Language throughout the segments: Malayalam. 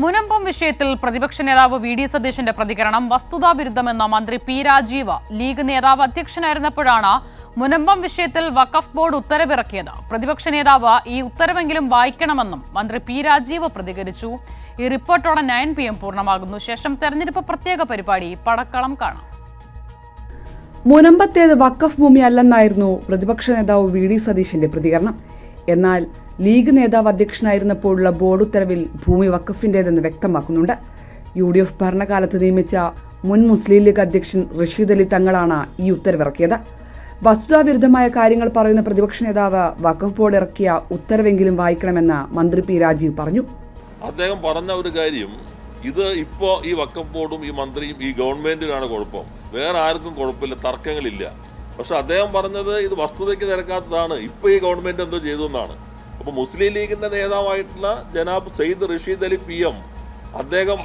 മുനമ്പം വിഷയത്തിൽ പ്രതിപക്ഷ നേതാവ് വി ഡി സതീശന്റെ പ്രതികരണം വസ്തുതാവിരുദ്ധമെന്ന മന്ത്രി പി രാജീവ് ലീഗ് നേതാവ് അധ്യക്ഷനായിരുന്നപ്പോഴാണ് മുനമ്പം വിഷയത്തിൽ വഖഫ് ബോർഡ് ഉത്തരവിറക്കിയത്. പ്രതിപക്ഷ നേതാവ് ഈ ഉത്തരവെങ്കിലും വായിക്കണമെന്നും മന്ത്രി പി രാജീവ് പ്രതികരിച്ചു. ഈ റിപ്പോർട്ടോടെ നയൻ പി എം പൂർണമാകുന്നു. ശേഷം തെരഞ്ഞെടുപ്പ് പ്രത്യേക പരിപാടി പടക്കളം കാണാം. മുനമ്പത്തേത് വഖഫ് ഭൂമി അല്ലെന്നായിരുന്നു പ്രതിപക്ഷ നേതാവ് വി ഡി സതീശന്റെ പ്രതികരണം. എന്നാൽ ലീഗ് നേതാവ് അധ്യക്ഷനായിരുന്നപ്പോഴുള്ള ബോർഡ് ഉത്തരവിൽ ഭൂമി വക്കഫിന്റേതെന്ന് വ്യക്തമാക്കുന്നുണ്ട്. യു ഡി എഫ് ഭരണകാലത്ത് നിയമിച്ച മുൻ മുസ്ലിം ലീഗ് അധ്യക്ഷൻ റഷീദ് അലി തങ്ങളാണ് ഈ ഉത്തരവിറക്കിയത്. വസ്തുതാവിരുദ്ധമായ കാര്യങ്ങൾ പറയുന്ന പ്രതിപക്ഷ നേതാവ് വഖഫ് ബോർഡ് ഇറക്കിയ ഉത്തരവെങ്കിലും വായിക്കണമെന്ന് മന്ത്രി പി രാജീവ് പറഞ്ഞു. അദ്ദേഹം പറഞ്ഞ ഒരു കാര്യം ഇത് ഇപ്പോ ഈ വഖഫ് ബോർഡും ഈ മന്ത്രിയും ഈ ഗവൺമെന്റിനാണ് കുഴപ്പം. വേറെ ആർക്കും കുഴപ്പമില്ല തർക്കങ്ങളില്ല. പക്ഷെ അദ്ദേഹം പറഞ്ഞത് ഇത് വസ്തുതയ്ക്ക് നിരക്കാത്തതാണ് ഇപ്പോൾ ഈ ഗവൺമെന്റ് എന്തോ ചെയ്തു എന്നാണ്. അപ്പോൾ മുസ്ലിം ലീഗിന്റെ നേതാവായിട്ടുള്ള ജനാബ് സെയ്ദ് റഷീദ് അലി പി എം അദ്ദേഹം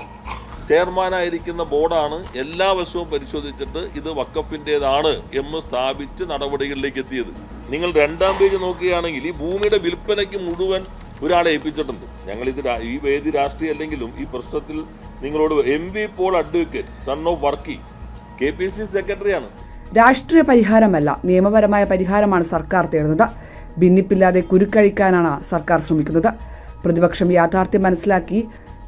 ചെയർമാനായിരിക്കുന്ന ബോർഡാണ്. എല്ലാ വശവും പരിശോധിച്ചിട്ട് ഇത് വക്കഫിന്റെതാണ് എന്ന് സ്ഥാപിച്ച് നടപടികളിലേക്ക് എത്തിയത്. നിങ്ങൾ രണ്ടാം പേജ് നോക്കുകയാണെങ്കിൽ ഈ ഭൂമിയുടെ വിൽപ്പനയ്ക്ക് മുഴുവൻ ഒരാളെ ഏൽപ്പിച്ചിട്ടുണ്ട്. ഞങ്ങൾ ഇത് ഈ വേദി രാഷ്ട്രീയ അല്ലെങ്കിലും ഈ പ്രശ്നത്തിൽ നിങ്ങളോട് M V Paul advocate son of Varkey K P C സെക്രട്ടറിയാണ്. രാഷ്ട്രീയ പരിഹാരമല്ല നിയമപരമായ പരിഹാരമാണ് സർക്കാർ തേടുന്നത്. ഭിന്നിപ്പില്ലാതെ കുരുക്കഴിക്കാനാണ് സർക്കാർ ശ്രമിക്കുന്നത്. പ്രതിപക്ഷം യാഥാർത്ഥ്യം മനസ്സിലാക്കി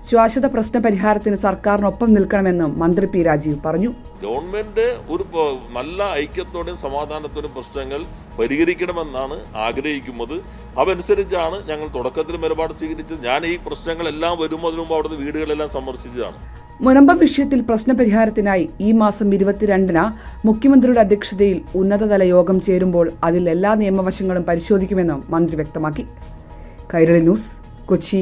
ശ്വാശ്വത പ്രശ്ന പരിഹാരത്തിന് സർക്കാരിനൊപ്പം നിൽക്കണമെന്നും മന്ത്രി പി രാജീവ് പറഞ്ഞു. ഗവൺമെന്റ് ഒരു നല്ല ഐക്യത്തോടെയും സമാധാനത്തോടെയും പ്രശ്നങ്ങൾ പരിഹരിക്കണമെന്നാണ് ആഗ്രഹിക്കുന്നത്. അതനുസരിച്ചാണ് ഞങ്ങൾ തുടക്കത്തിൽ നിലപാട് സ്വീകരിച്ചത്. ഞാൻ ഈ പ്രശ്നങ്ങളെല്ലാം വരുമ്പോൾ അതിനു മുമ്പ് അവിടുന്ന് വീടുകളെല്ലാം സന്ദർശിച്ചതാണ്. മുനമ്പം വിഷയത്തിൽ പ്രശ്നപരിഹാരത്തിനായി ഈ മാസം ഇരുപത്തിരണ്ടിന് മുഖ്യമന്ത്രിയുടെ അധ്യക്ഷതയിൽ ഉന്നതതല യോഗം ചേരുമ്പോൾ അതിൽ എല്ലാ നിയമവശങ്ങളും പരിശോധിക്കുമെന്നും മന്ത്രി വ്യക്തമാക്കി. കൈരളി ന്യൂസ് കൊച്ചി.